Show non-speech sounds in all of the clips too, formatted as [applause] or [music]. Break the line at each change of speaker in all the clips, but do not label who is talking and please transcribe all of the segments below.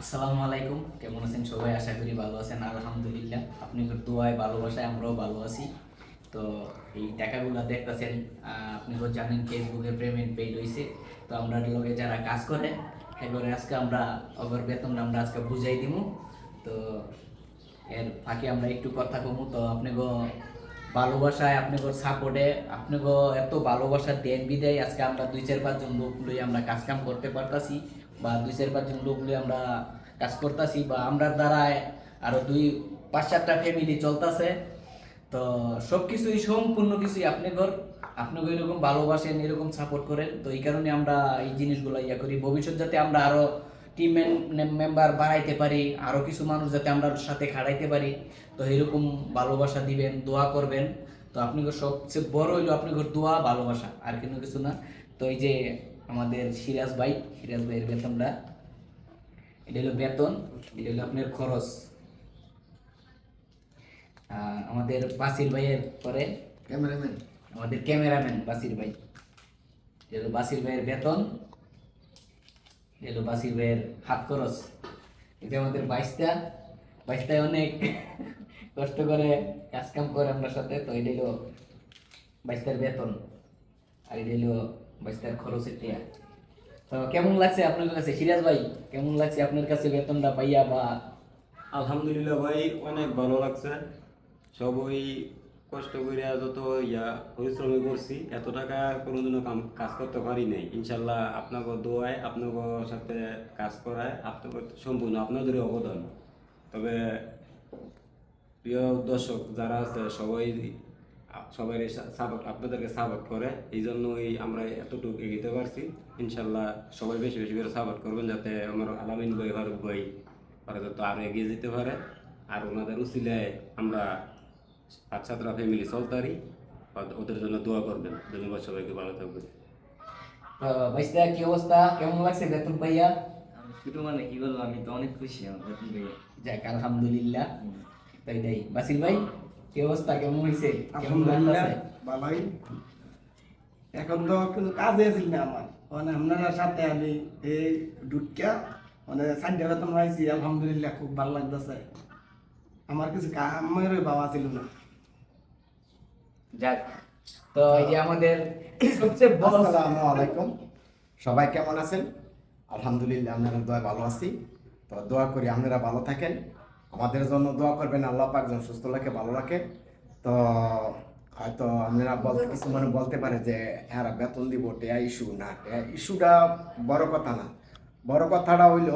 আসসালামু আলাইকুম। কেমন আছেন সবাই? আশা করি ভালো আছেন। আলহামদুলিল্লাহ আপনাদের দোয়ায় ভালোবাসায়, আমরাও ভালো আছি। তো এই টাকাগুলো দেখতেছেন আপনি তো জানেন ফেসবুকে পেমেন্ট পেইড হয়েছে তো আমরা লগে যারা কাজ করে এবারে আজকে আমরা অগর বেতনটা আমরা আজকে বুঝাই দিব তো এর ফাঁকে আমরা একটু কথা কমু। তো আপনি গো ভালোবাসায়, আপনি গো সাপোর্টে আপনি গো এত ভালোবাসা দেন বিদায়। আজকে আমরা দুই চার পাঁচজন লোক লই আমরা কাজ কাম করতে পারতাছি। বা দুই চার পাঁচজন লোক লই আমরা কাজ করতাছি বা আমরার দ্বারায় আরও দুই, পাঁচ চারটা ফ্যামিলি চলতেছে। তো সব কিছুই সম্পূর্ণ কিছুই আপনি ঘর আপনি এরকম ভালোবাসেন, এরকম সাপোর্ট করেন। তো এই কারণে আমরা এই জিনিসগুলো ইয়া করি। ভবিষ্যৎ যাতে আমরা আরও টিম মেম্বার বাড়াইতে পারি, আরও কিছু মানুষ যাতে আমরা সাথে খাড়াইতে পারি। তো এরকম ভালোবাসা দিবেন, দোয়া করবেন। তো আপনি সবচেয়ে বড় হইল আপনি ঘর দোয়া, ভালোবাসা, আর কোনো কিছু না। তো এই যে আমাদের সিরাজ ভাই সিরাজ ভাইয়ের বেতনটা এটা হলো বেতন এটা হলো আপনার খরচ। আমাদের বাসির ভাইয়ের পরে
ক্যামেরাম্যান।
আমাদের ক্যামেরাম্যান বাসির ভাই। এটা হলো বাসির ভাইয়ের বেতন এটা হলো বাসির ভাইয়ের হাত খরচ। এটা আমাদের বাইশটা বাইশটায় অনেক [laughs] কষ্ট করে কাজ কাম করে আমরা সাথে তো এটা হলো বাইশটার বেতন। আর এটা হলো বাইশটার খরচের টিয়া তো কেমন লাগছে আপনার কাছে? সিরাজ ভাই, কেমন লাগছে আপনার কাছে বেতনটা পাইয়া বা?
আলহামদুলিল্লাহ ভাই, অনেক ভালো লাগছে। সবই কষ্ট করে যত ইয়া পরিশ্রমী করছি, এত টাকা কোনোদিনও কাম, কাজ করতে পারি নাই। ইনশাল্লাহ আপনাকে দোয়ায়, আপনাকে সাথে কাজ করায়, আপনাকে সম্পূর্ণ আপনাদেরই অবদান। তবে প্রিয় দর্শক যারা আছে, সবাই সবাই সাপোর্ট আপনাদেরকে সাপোর্ট করে। এই জন্যই আমরা এতটুকু এগিয়ে পারছি। ইনশাল্লাহ সবাই বেশি বেশি করে সাপোর্ট করবেন যাতে আমার আলামিন বই ফারুক বই ওরা যাতে আরও এগিয়ে যেতে পারে। আর ওনাদের উচিলায় আমরা পাঁচ সাতটা ফ্যামিলি চলতারি ওদের জন্য দোয়া করবেন। ধন্যবাদ সবাইকে ভালো থাকবেন।
কি অবস্থা? কেমন লাগছে বেতন
আমি শুধু মানে কি বলব আমি তো অনেক খুশি আমার বেতন পেয়ে
যাক আলহামদুলিল্লাহ। তো এটাই বাসির ভাই? কি অবস্থা? কেমন হয়েছে কেমন
ভালোই। এখন তো কোনো কাজে আছিল না আমার। মানে আপনারা সাথে আমি এই ডুটকা মানে সাইড বেতন পাইছি আলহামদুলিল্লাহ খুব ভালো লাগতেছে। আমার কিছু কামের বাবা ছিল না।
যাক তো এই যে আমাদের সবচেয়ে বড়
আসসালামু আলাইকুম। সবাই কেমন আছেন? আলহামদুলিল্লাহ আপনারা দোয়া ভালো আছি। তো দোয়া করি আপনারা ভালো থাকেন। আমাদের জন্য দোয়া করবেন, আল্লাহ পাক যেন সুস্থ রাখে ভালো রাখে। তো হয়তো আপনারা বলতে কিছু মানে বলতে পারে যে হ্যাঁ বেতন দিব, টেয়া ইস্যু। না, টেয়া ইস্যুটা বড় কথা না। বড় কথাটা হইল,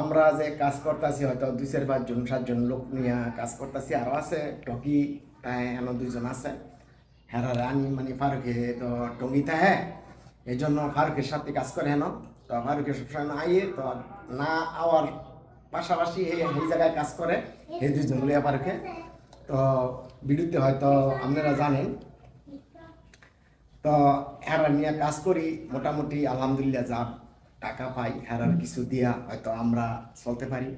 আমরা যে কাজ করতেছি, হয়তো দুই চার পাঁচজন সাতজন লোক নিয়ে কাজ করতেছি আরও আছে, টকি তাই এমন দুইজন আছে। হ্যাঁ রানী মানে ফারুকে তো টঙ্গিতে হ্যাঁ? এই জন্য ফারুকের সাথে কাজ করে হেন। তো ফারুকের সবসময় না আইয়ে, তো না আওয়ার পাশাপাশি এই এই জায়গায় কাজ করে, এই দুইজন লিয়া ফারুকে তো বিদ্যুতে হয়তো আপনারা জানেন। তো হেরা নিয়ে কাজ করি, মোটামুটি আলহামদুলিল্লাহ যা টাকা পাই হেরার কিছু দিয়া হয়তো আমরা চলতে পারি।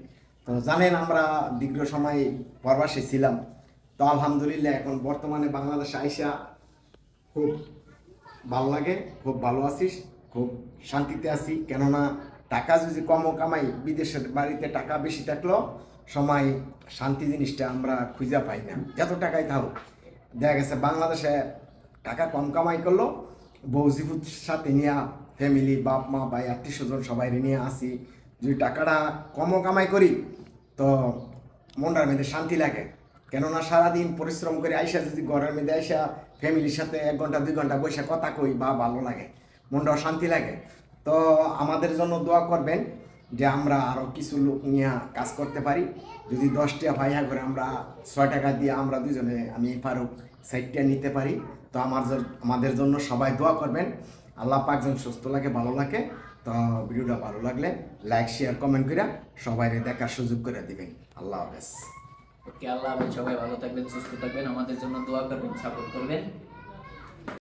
তো জানেন আমরা দীর্ঘ সময় প্রবাসে ছিলাম। তো আলহামদুলিল্লাহ এখন বর্তমানে বাংলাদেশে আইসা খুব ভালো লাগে, খুব ভালো আছিস, খুব শান্তিতে আছি। কেননা টাকা যদি কমও কামাই, বিদেশের বাড়িতে টাকা বেশি থাকলেও সময় শান্তি জিনিসটা আমরা খুঁজে পাই না। যত টাকাই থাকুক। দেখা গেছে বাংলাদেশে টাকা কম কামাই করল বৌজিপুর সাথে নিয়ে ফ্যামিলি বাপ, মা, ভাই, আত্মীয় স্বজন সবাই নিয়ে আসি। যদি টাকাটা কমও কামাই করি, তো মনটার মধ্যে শান্তি লাগে। কেননা সারাদিন পরিশ্রম করে আইসা, যদি ঘরের মধ্যে আইসা ফ্যামিলির সাথে এক ঘণ্টা, দুই ঘণ্টা বসে কথা কই, বা ভালো লাগে। মনটাও শান্তি লাগে। তো আমাদের জন্য দোয়া করবেন যে আমরা আরও কিছু লোক নিয়ে কাজ করতে পারি। যদি দশটা ভাইয়া করে আমরা ছয় টাকা দিয়ে আমরা দুজনে, আমি ফারুক সাইডটা নিতে পারি। তো আমার আমাদের জন্য সবাই দোয়া করবেন। আল্লাহ পাক যেন সুস্থ লাগে, ভালো লাগে। তো ভিডিওটা ভালো লাগলে লাইক, শেয়ার, কমেন্ট করে সবাই দেখার সুযোগ করে দিবেন। আল্লাহ হাফেজ।
ওকে, আল্লাহ সবাই ভালো থাকবেন, সুস্থ থাকবেন। আমাদের জন্য দোয়া করবেন, সাপোর্ট করবেন।